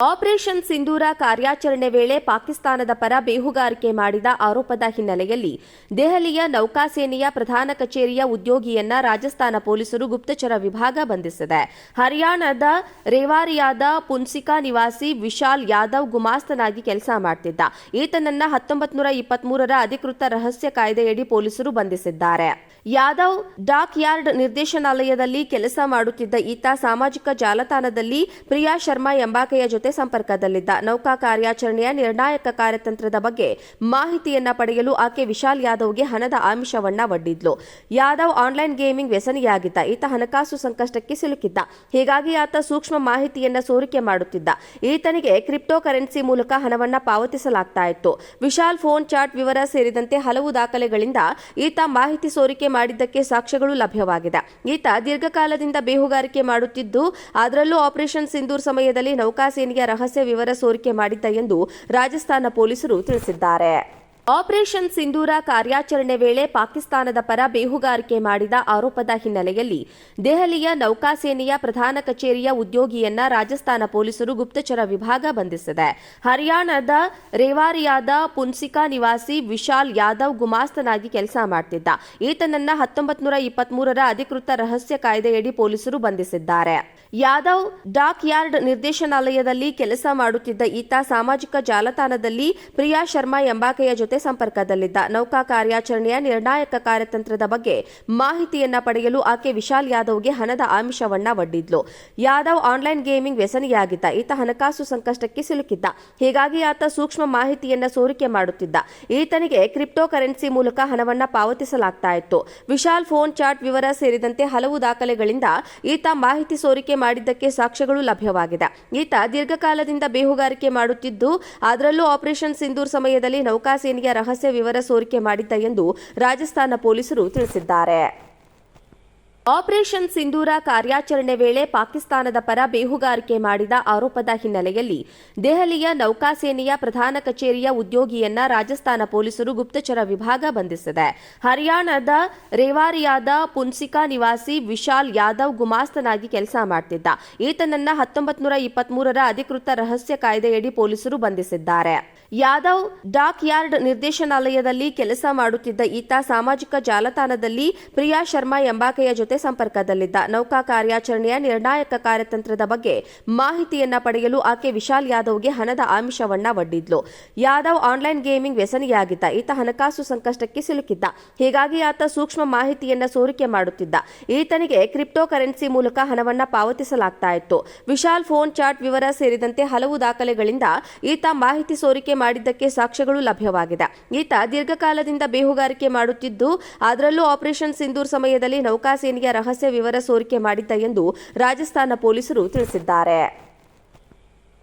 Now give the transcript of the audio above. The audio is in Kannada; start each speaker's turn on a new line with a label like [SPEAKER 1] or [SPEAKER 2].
[SPEAKER 1] ಆಪರೇಷನ್ ಸಿಂಧೂರ ಕಾರ್ಯಾಚರಣೆ ವೇಳೆ ಪಾಕಿಸ್ತಾನದ ಪರ ಬೇಹುಗಾರಿಕೆ ಮಾಡಿದ ಆರೋಪದ ಹಿನ್ನೆಲೆಯಲ್ಲಿ ದೆಹಲಿಯ ನೌಕಾಸೇನೆಯ ಪ್ರಧಾನ ಕಚೇರಿಯ ಉದ್ಯೋಗಿಯನ್ನ ರಾಜಸ್ಥಾನ ಪೊಲೀಸರು ಗುಪ್ತಚರ ವಿಭಾಗ ಬಂಧಿಸಿದೆ. ಹರಿಯಾಣದ ರೇವಾರಿಯಾದ ಪುನ್ಸಿಕಾ ನಿವಾಸಿ ವಿಶಾಲ್ ಯಾದವ್ ಗುಮಾಸ್ತನಾಗಿ ಕೆಲಸ ಮಾಡ್ತಿದ್ದ. ಈತನನ್ನ ಹತ್ತೊಂಬತ್ ನೂರ ಇಪ್ಪತ್ಮೂರರ ಅಧಿಕೃತ ರಹಸ್ಯ ಕಾಯ್ದೆಯಡಿ ಪೊಲೀಸರು ಬಂಧಿಸಿದ್ದಾರೆ. ಯಾದವ್ ಡಾಕ್ ಯಾರ್ಡ್ ನಿರ್ದೇಶನಾಲಯದಲ್ಲಿ ಕೆಲಸ ಮಾಡುತ್ತಿದ್ದ ಈತ ಸಾಮಾಜಿಕ ಜಾಲತಾಣದಲ್ಲಿ ಪ್ರಿಯಾ ಶರ್ಮಾ ಎಂಬಾಕೆಯ ಜೊತೆ ಸಂಪರ್ಕದಲ್ಲಿದ್ದ ನೌಕಾ ಕಾರ್ಯಾಚರಣೆಯ ನಿರ್ಣಾಯಕ ಕಾರ್ಯತಂತ್ರದ ಬಗ್ಗೆ ಮಾಹಿತಿಯನ್ನ ಪಡೆಯಲು ಆಕೆ ವಿಶಾಲ್ ಯಾದವ್ಗೆ ಹಣದ ಆಮಿಷವನ್ನ ಒಡ್ಡಿದ್ಲು. ಯಾದವ್ ಆನ್ಲೈನ್ ಗೇಮಿಂಗ್ ವ್ಯಸನಿಯಾಗಿದ್ದ. ಈತ ಹಣಕಾಸು ಸಂಕಷ್ಟಕ್ಕೆ ಸಿಲುಕಿದ್ದ. ಹೀಗಾಗಿ ಆತ ಸೂಕ್ಷ್ಮ ಮಾಹಿತಿಯನ್ನ ಸೋರಿಕೆ ಮಾಡುತ್ತಿದ್ದ. ಈತನಿಗೆ ಕ್ರಿಪ್ಟೋ ಕರೆನ್ಸಿ ಮೂಲಕ ಹಣವನ್ನ ಪಾವತಿಸಲಾಗ್ತಾ ಇತ್ತು ವಿಶಾಲ್ ಫೋನ್ ಚಾಟ್ ವಿವರ ಸೇರಿದಂತೆ ಹಲವು ದಾಖಲೆಗಳಿಂದ ಈತ ಮಾಹಿತಿ ಸೋರಿಕೆ ಮಾಡಿದ್ದಕ್ಕೆ ಸಾಕ್ಷ್ಯಗಳು ಲಭ್ಯವಾಗಿದೆ. ಈತ ದೀರ್ಘಕಾಲದಿಂದ ಬೇಹುಗಾರಿಕೆ ಮಾಡುತ್ತಿದ್ದು, ಅದರಲ್ಲೂ ಆಪರೇಷನ್ ಸಿಂಧೂರ್ ಸಮಯದಲ್ಲಿ ನೌಕಾಸೇನೆಯ ರಹಸ್ಯ ವಿವರ ಸೋರಿಕೆ ಮಾಡಿದ್ದ ಎಂದು ರಾಜಸ್ಥಾನ ಪೊಲೀಸರು ತಿಳಿಸಿದ್ದಾರೆ. ಆಪರೇಷನ್ ಸಿಂಧೂರ ಕಾರ್ಯಾಚರಣೆ ವೇಳೆ ಪಾಕಿಸ್ತಾನದ ಪರ ಬೇಹುಗಾರಿಕೆ ಮಾಡಿದ ಆರೋಪದ ಹಿನ್ನೆಲೆಯಲ್ಲಿ ದೆಹಲಿಯ ನೌಕಾಸೇನೆಯ ಪ್ರಧಾನ ಕಚೇರಿಯ ಉದ್ಯೋಗಿಯನ್ನ ರಾಜಸ್ಥಾನ ಪೊಲೀಸರು ಗುಪ್ತಚರ ವಿಭಾಗ ಬಂಧಿಸಿದೆ. ಹರಿಯಾಣದ ರೇವಾರಿಯಾದ ಪುನ್ಸಿಕಾ ನಿವಾಸಿ ವಿಶಾಲ್ ಯಾದವ್ ಗುಮಾಸ್ತನಾಗಿ ಕೆಲಸ ಮಾಡ್ತಿದ್ದ. ಈತನನ್ನ ಹತ್ತೊಂಬತ್ತು ನೂರ ಇಪ್ಪತ್ಮೂರರ ಅಧಿಕೃತ ರಹಸ್ಯ ಕಾಯ್ದೆಯಡಿ ಪೊಲೀಸರು ಬಂಧಿಸಿದ್ದಾರೆ. ಯಾದವ್ ಡಾಕ್ ಯಾರ್ಡ್ ನಿರ್ದೇಶನಾಲಯದಲ್ಲಿ ಕೆಲಸ ಮಾಡುತ್ತಿದ್ದ ಈತ ಸಾಮಾಜಿಕ ಜಾಲತಾಣದಲ್ಲಿ ಪ್ರಿಯಾ ಶರ್ಮಾ ಎಂಬಾಕೆಯ ಜೊತೆ ಸಂಪರ್ಕದಲ್ಲಿದ್ದ ನೌಕಾ ಕಾರ್ಯಾಚರಣೆಯ ನಿರ್ಣಾಯಕ ಕಾರ್ಯತಂತ್ರದ ಬಗ್ಗೆ ಮಾಹಿತಿಯನ್ನ ಪಡೆಯಲು ಆಕೆ ವಿಶಾಲ್ ಯಾದವ್ಗೆ ಹಣದ ಆಮಿಷವನ್ನ ಒಡ್ಡಿದ್ಲು. ಯಾದವ್ ಆನ್ಲೈನ್ ಗೇಮಿಂಗ್ ವ್ಯಸನಿಯಾಗಿದ್ದ. ಈತ ಹಣಕಾಸು ಸಂಕಷ್ಟಕ್ಕೆ ಸಿಲುಕಿದ್ದ. ಹೀಗಾಗಿ ಆತ ಸೂಕ್ಷ್ಮ ಮಾಹಿತಿಯನ್ನ ಸೋರಿಕೆ ಮಾಡುತ್ತಿದ್ದ. ಈತನಿಗೆ ಕ್ರಿಪ್ಟೋ ಕರೆನ್ಸಿ ಮೂಲಕ ಹಣವನ್ನ ಪಾವತಿಸಲಾಗ್ತಾ ಇತ್ತು. ವಿಶಾಲ್ ಫೋನ್ ಚಾಟ್ ವಿವರ ಸೇರಿದಂತೆ ಹಲವು ದಾಖಲೆಗಳಿಂದ ಈತ ಮಾಹಿತಿ ಸೋರಿಕೆ ಮಾಡಿದ್ದಕ್ಕೆ ಸಾಕ್ಷ್ಯಗಳು ಲಭ್ಯವಾಗಿದೆ. ಈತ ದೀರ್ಘಕಾಲದಿಂದ ಬೇಹುಗಾರಿಕೆ ಮಾಡುತ್ತಿದ್ದು, ಅದರಲ್ಲೂ ಆಪರೇಷನ್ ಸಿಂಧೂರ್ ಸಮಯದಲ್ಲಿ ನೌಕಾಸೇನೆಯ ರಹಸ್ಯ ವಿವರ ಸೋರಿಕೆ ಮಾಡಿದ್ದ ಎಂದು ರಾಜಸ್ಥಾನ ಪೊಲೀಸರು ತಿಳಿಸಿದ್ದಾರೆ. ಆಪರೇಷನ್ ಸಿಂಧೂರ ಕಾರ್ಯಾಚರಣೆ ವೇಳೆ ಪಾಕಿಸ್ತಾನದ ಪರ ಬೇಹುಗಾರಿಕೆ ಮಾಡಿದ ಆರೋಪದ ಹಿನ್ನೆಲೆಯಲ್ಲಿ ದೆಹಲಿಯ ನೌಕಾಸೇನೆಯ ಪ್ರಧಾನ ಕಚೇರಿಯ ಉದ್ಯೋಗಿಯನ್ನ ರಾಜಸ್ಥಾನ ಪೊಲೀಸರು ಗುಪ್ತಚರ ವಿಭಾಗ ಬಂಧಿಸಿದೆ. ಹರಿಯಾಣದ ರೇವಾರಿಯಾದ ಪುನ್ಸಿಕಾ ನಿವಾಸಿ ವಿಶಾಲ್ ಯಾದವ್ ಗುಮಾಸ್ತನಾಗಿ ಕೆಲಸ ಮಾಡ್ತಿದ್ದ. ಈತನನ್ನ ಹತ್ತೊಂಬತ್ತು ನೂರ ಇಪ್ಪತ್ಮೂರರ ಅಧಿಕೃತ ರಹಸ್ಯ ಕಾಯ್ದೆಯಡಿ ಪೊಲೀಸರು ಬಂಧಿಸಿದ್ದಾರೆ. ಯಾದವ್ ಡಾಕ್ ಯಾರ್ಡ್ ನಿರ್ದೇಶನಾಲಯದಲ್ಲಿ ಕೆಲಸ ಮಾಡುತ್ತಿದ್ದ ಈತ ಸಾಮಾಜಿಕ ಜಾಲತಾಣದಲ್ಲಿ ಪ್ರಿಯಾ ಶರ್ಮಾ ಎಂಬಾಕೆಯ ಜೊತೆ ಸಂಪರ್ಕದಲ್ಲಿದ್ದ. ನೌಕಾ ಕಾರ್ಯಾಚರಣೆಯ ನಿರ್ಣಾಯಕ ಕಾರ್ಯತಂತ್ರದ ಬಗ್ಗೆ ಮಾಹಿತಿಯನ್ನ ಪಡೆಯಲು ಆಕೆ ವಿಶಾಲ್ ಯಾದವ್ಗೆ ಹಣದ ಆಮಿಷವನ್ನ ಒಡ್ಡಿದ್ಲು. ಯಾದವ್ ಆನ್ಲೈನ್ ಗೇಮಿಂಗ್ ವ್ಯಸನಿಯಾಗಿದ್ದ. ಈತ ಹಣಕಾಸು ಸಂಕಷ್ಟಕ್ಕೆ ಸಿಲುಕಿದ್ದ. ಹೀಗಾಗಿ ಆತ ಸೂಕ್ಷ್ಮ ಮಾಹಿತಿಯನ್ನ ಸೋರಿಕೆ ಮಾಡುತ್ತಿದ್ದ. ಈತನಿಗೆ ಕ್ರಿಪ್ಟೋ ಕರೆನ್ಸಿ ಮೂಲಕ ಹಣವನ್ನ ಪಾವತಿಸಲಾಗ್ತಾ ಇತ್ತು. ವಿಶಾಲ್ ಫೋನ್ ಚಾಟ್ ವಿವರ ಸೇರಿದಂತೆ ಹಲವು ದಾಖಲೆಗಳಿಂದ ಈತ ಮಾಹಿತಿ ಸೋರಿಕೆ ಮಾಡಿದ್ದಕ್ಕೆ ಸಾಕ್ಷ್ಯಗಳು ಲಭ್ಯವಾಗಿದೆ. ಈತ ದೀರ್ಘಕಾಲದಿಂದ ಬೇಹುಗಾರಿಕೆ ಮಾಡುತ್ತಿದ್ದು ಅದರಲ್ಲೂ ಆಪರೇಷನ್ ಸಿಂಧೂರ್ ಸಮಯದಲ್ಲಿ ನೌಕಾಸೇನೆಯ ರಹಸ್ಯ ವಿವರ ಸೋರಿಕೆ ಮಾಡಿದ್ದ ಎಂದು ರಾಜಸ್ಥಾನ ಪೊಲೀಸರು ತಿಳಿಸಿದ್ದಾರೆ.